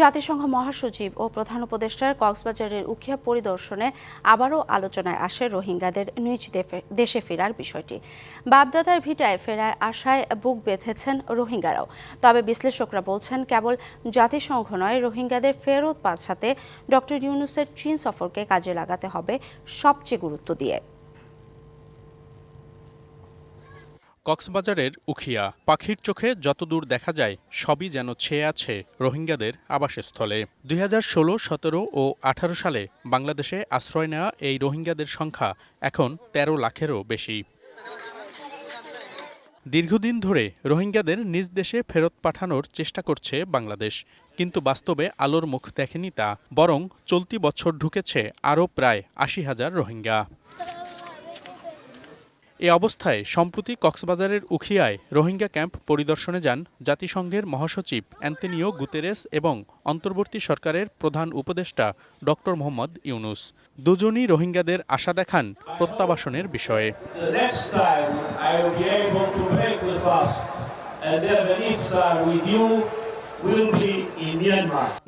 জাতিসংঘ মহাসচিব ও প্রধান উপদেষ্টার কক্সবাজারের উখিয়া পরিদর্শনে আবারও আলোচনায় আসে রোহিঙ্গাদের নিজ দেশে ফেরার বিষয়টি। বাপদাদার ভিটায় ফেরার আশায় বুক বেঁধেছেন রোহিঙ্গারাও। তবে বিশ্লেষকরা বলছেন, কেবল জাতিসংঘ নয়, রোহিঙ্গাদের ফেরত পাঠাতে ডক্টর ইউনুসের চীন সফরকে কাজে লাগাতে হবে সবচেয়ে গুরুত্ব দিয়ে। কক্সবাজারের উখিয়া। পাখির চোখে যতদূর দেখা যায়, সবই যেন ছেয়ে আছে রোহিঙ্গাদের আবাসস্থলে। দুই হাজার ষোলো, সতেরো ও আঠারো সালে বাংলাদেশে আশ্রয় নেওয়া এই রোহিঙ্গাদের সংখ্যা এখন ১৩ লাখেরও বেশি। দীর্ঘদিন ধরে রোহিঙ্গাদের নিজ দেশে ফেরত পাঠানোর চেষ্টা করছে বাংলাদেশ, কিন্তু বাস্তবে আলোর মুখ দেখেনি তা, বরং চলতি বছর ঢুকেছে আরও প্রায় আশি হাজার রোহিঙ্গা। এ অবস্থায় সম্প্রতি কক্সবাজারের উখিয়ায় রোহিঙ্গা ক্যাম্প পরিদর্শনে যান জাতিসংঘের মহাসচিব অ্যান্তনিও গুতেরেস এবং অন্তর্বর্তী সরকারের প্রধান উপদেষ্টা ডক্টর মোহাম্মদ ইউনুস। দুজনই রোহিঙ্গাদের আশা দেখান প্রত্যাবাসনের বিষয়ে.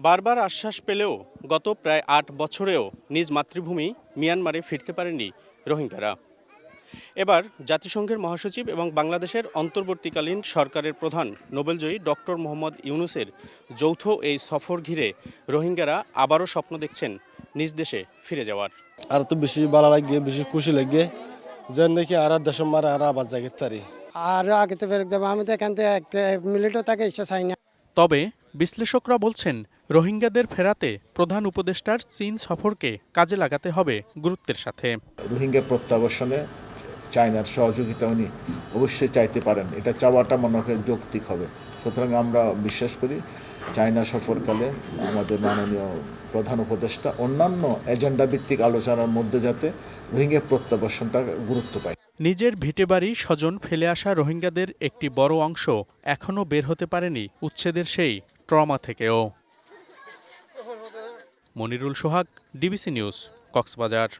বারবার আশ্বাস পেলেও গত প্রায় আট বছরেও নিজ মাতৃভূমি মিয়ানমারে ফিরতে পারেনি রোহিঙ্গারা। এবার জাতিসংঘের মহাসচিব এবং বাংলাদেশের অন্তর্বর্তীকালীন সরকারের প্রধান নোবেলজয়ী ডক্টর মোহাম্মদ ইউনুসের যৌথ এই সফর ঘিরে রোহিঙ্গারা আবারও স্বপ্ন দেখছেন নিজ দেশে ফিরে যাওয়ার। আর তো বেশি ভালো লাগে বেশি খুশি লাগে যেন নাকি আর দেশ মারে আর আবার জায়গা তারি। আর আগে তো ফেরত দেবো আমি তো এখান থেকে একটা মিনিটও তাকে ইচ্ছা চাই না। তবে বিশ্লেষকরা বলছেন রোহিঙ্গাদের ফেরাতে প্রধান উপদেষ্টার চীন সফরকে কাজে লাগাতে হবে গুরুত্বের সাথে। রোহিঙ্গা প্রত্যাবাসনে চায়নার সহযোগিতা উনি অবশ্যই চাইতে পারেন। এটা চাওয়াটা মনে হয় যৌক্তিক হবে। সুতরাং আমরা বিশ্বাস করি চায়না সফরকালে আমাদের মাননীয় প্রধান উপদেষ্টা অন্যান্য এজেন্ডা ভিত্তিক আলোচনার মধ্যে যাতে রোহিঙ্গা প্রত্যাবাসনটা গুরুত্ব পায়। নিজের ভিটেবাড়ি স্বজন ফেলে আসা রোহিঙ্গাদের একটি বড় অংশ এখনও বের হতে পারেনি উচ্ছেদের সেই ট্রমা থেকেও। Monirul Sohag, DBC news, Cox's Bazar.